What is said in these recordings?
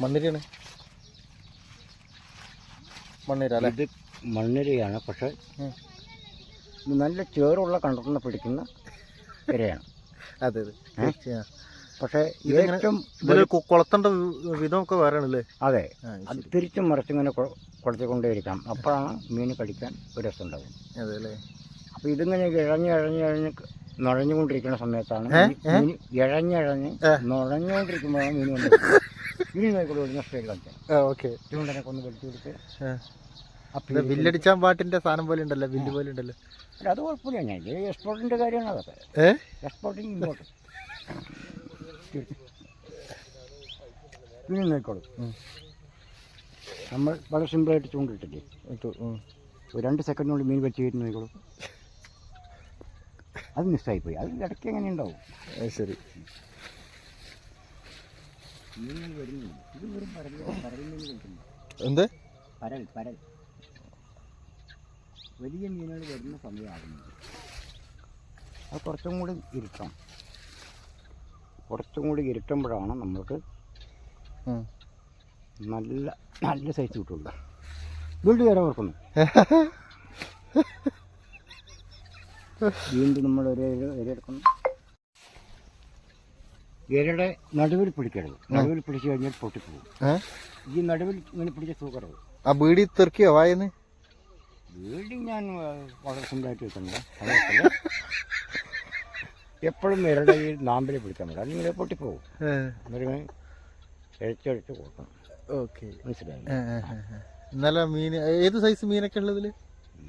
മണ്ണിരയാണ്. മണ്ണിര അല്ലേ? ഇത് മണ്ണിരയാണ്. പക്ഷെ നല്ല ചേറുള്ള കണ്ടത്തിന് പിടിക്കുന്ന ഇരയാണ്. അതെ അതെ. പക്ഷേ ഇതെങ്ങനെ- ഏറ്റവും ഇതിൽ കു- കുളത്തേണ്ട വി- വിധമൊക്കെ വേറെ ആണല്ലേ അതെ. തിരിച്ചും മറിച്ചിങ്ങനെ കുളത്തിക്കൊണ്ടേയിരിക്കാം. അപ്പോഴാണ് മീൻ കടിക്കാൻ ഒരു രസം ഉണ്ടാവും അതെ അല്ലേ? അപ്പോൾ ഇതിങ്ങനെ ഇഴഞ്ഞ് ഇഴഞ്ഞ് ഇഴഞ്ഞ് നുഴഞ്ഞുകൊണ്ടിരിക്കുന്ന സമയത്താണ് ഇഴഞ്ഞിഴഞ്ഞ് നുഴഞ്ഞുകൊണ്ടിരിക്കുമ്പോഴാണ് മീൻ വന്ന് ഓക്കെ. ചൂണ്ടനൊക്കെ ഒന്ന് വലിച്ചു കൊടുത്ത് വില്ലടിച്ചാൻ പാട്ടിന്റെ സാധനം പോലെ ഉണ്ടല്ലോ വില്ല് പോലെ ഉണ്ടല്ലോ. അത് കുഴപ്പമില്ല. ഞാൻ എക്സ്പോർട്ടിന്റെ കാര്യമാണ് അതൊക്കെ എക്സ്പോർട്ടിങ് ഇമ്പോർട്ട് മീൻ നോക്കിക്കോളും നമ്മൾ വളരെ സിമ്പിളായിട്ട് ചൂണ്ടിട്ടില്ലേ? രണ്ട് സെക്കൻഡിനുള്ളിൽ മീൻ വെച്ച് കയറ്റി നോക്കോളൂ അത് മിസ്സായിപ്പോയി അത് ഇടയ്ക്ക് എങ്ങനെ ഉണ്ടാവും? ശരി. മീൻ വരുന്നില്ല ഇത് വെറും പരൽ പരൽ മീൻ കഴിക്കുന്നു എന്ത്? പരൽ പരൽ. വലിയ മീനുകൾ വരുന്ന സമയമാകുന്നത് അത് കുറച്ചും കൂടി ഇരുട്ടം. കുറച്ചും കൂടി ഇരുട്ടുമ്പോഴാണ് നമ്മൾക്ക്. നല്ല നല്ല സൈസ് കിട്ടുള്ളൂ. വീണ്ടും വരെ ഓർക്കുന്നു. വീണ്ടും നമ്മൾ ഒരേ ഇര എടുക്കുന്നു. ഇരയുടെ നടുവിൽ പിടിക്കരുത്. നടുവിൽ പിടിച്ചു കഴിഞ്ഞാൽ പൊട്ടിപ്പോകും? ഈ നടുവിൽ ഇങ്ങനെ പിടിച്ച സൂക്കരുത് ആ ബീഡി തെറിക്കോ വായന്ന്? ബീഡി ഞാൻ വളരെ സിമ്പിളായിട്ട് അത് കുഴപ്പമില്ല. എപ്പോഴും ഇരയുടെ ഈ നാമ്പിൽ പിടിക്കാൻ പറ്റും അല്ലെങ്കിൽ പൊട്ടിപ്പോകും എന്നിട്ട് കൊടുക്കണം. ഓക്കെ. മനസ്സിലായി നല്ല മീൻ ഏത് സൈസ് മീനൊക്കെ ഉള്ളതിൽ?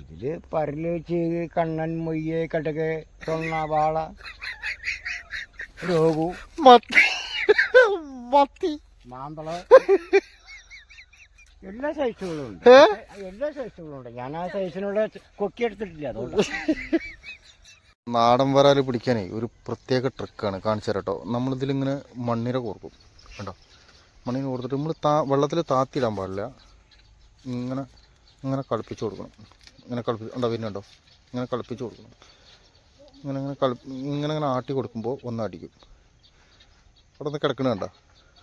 ഇതിൽ പരൽ ചീക് കണ്ണൻ മൊയ്യ് കടക് തൊണ്ണ വാള രോഗു. മത്തി. മത്തി. മാമ്പള എല്ലാ സൈസുകളും ഉണ്ട്. എല്ലാ സൈസുകളും ഉണ്ട്. ഞാൻ ആ സൈസിനുള്ള കൊക്കിയെടുത്തിട്ടില്ല അതുകൊണ്ട്. നാടൻ വരാൽ പിടിക്കാനേ ഒരു പ്രത്യേക ട്രിക്കാണ് കാണിച്ചു തരാം കേട്ടോ നമ്മളിതിലിങ്ങനെ മണ്ണിര കോർക്കും. കേട്ടോ മണ്ണിര കോർത്തിട്ട് നമ്മൾ താ വെള്ളത്തിൽ താത്തിയിടാൻ പാടില്ല. ഇങ്ങനെ ഇങ്ങനെ കളിപ്പിച്ച് കൊടുക്കണം. ഇങ്ങനെ കളിപ്പിച്ച് ഉണ്ടോ പിന്നെ ഉണ്ടോ ഇങ്ങനെ കളിപ്പിച്ച് കൊടുക്കണം. ഇങ്ങനെ ഇങ്ങനെ കളി ഇങ്ങനെ ഇങ്ങനെ ആട്ടി കൊടുക്കുമ്പോൾ ഒന്ന് അടിക്കും അവിടെ നിന്ന് കിടക്കണ കണ്ട?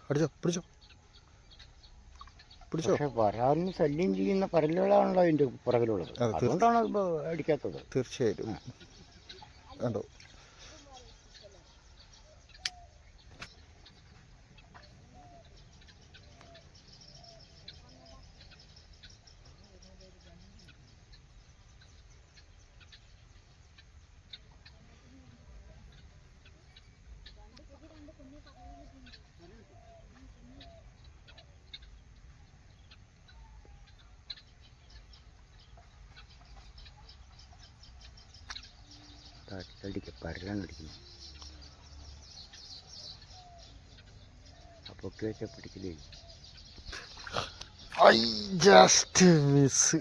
അടിച്ചോ പിടിച്ചോ. പിടിച്ചോ. വരാന്ന് ശല്യം ചെയ്യുന്ന പരലുകളാണല്ലോ അതിന്റെ പുറകിലുള്ളത്. അതുകൊണ്ടാണ് അടിക്കാത്തത്. തീർച്ചയായിട്ടും. കണ്ടോ? അടിക്കുക പരലാണ് അടിക്കുന്നത്. അപ്പോൾ വെച്ചാൽ പിടിക്കില്ലേ ഐ ജസ്റ്റ് മിസ്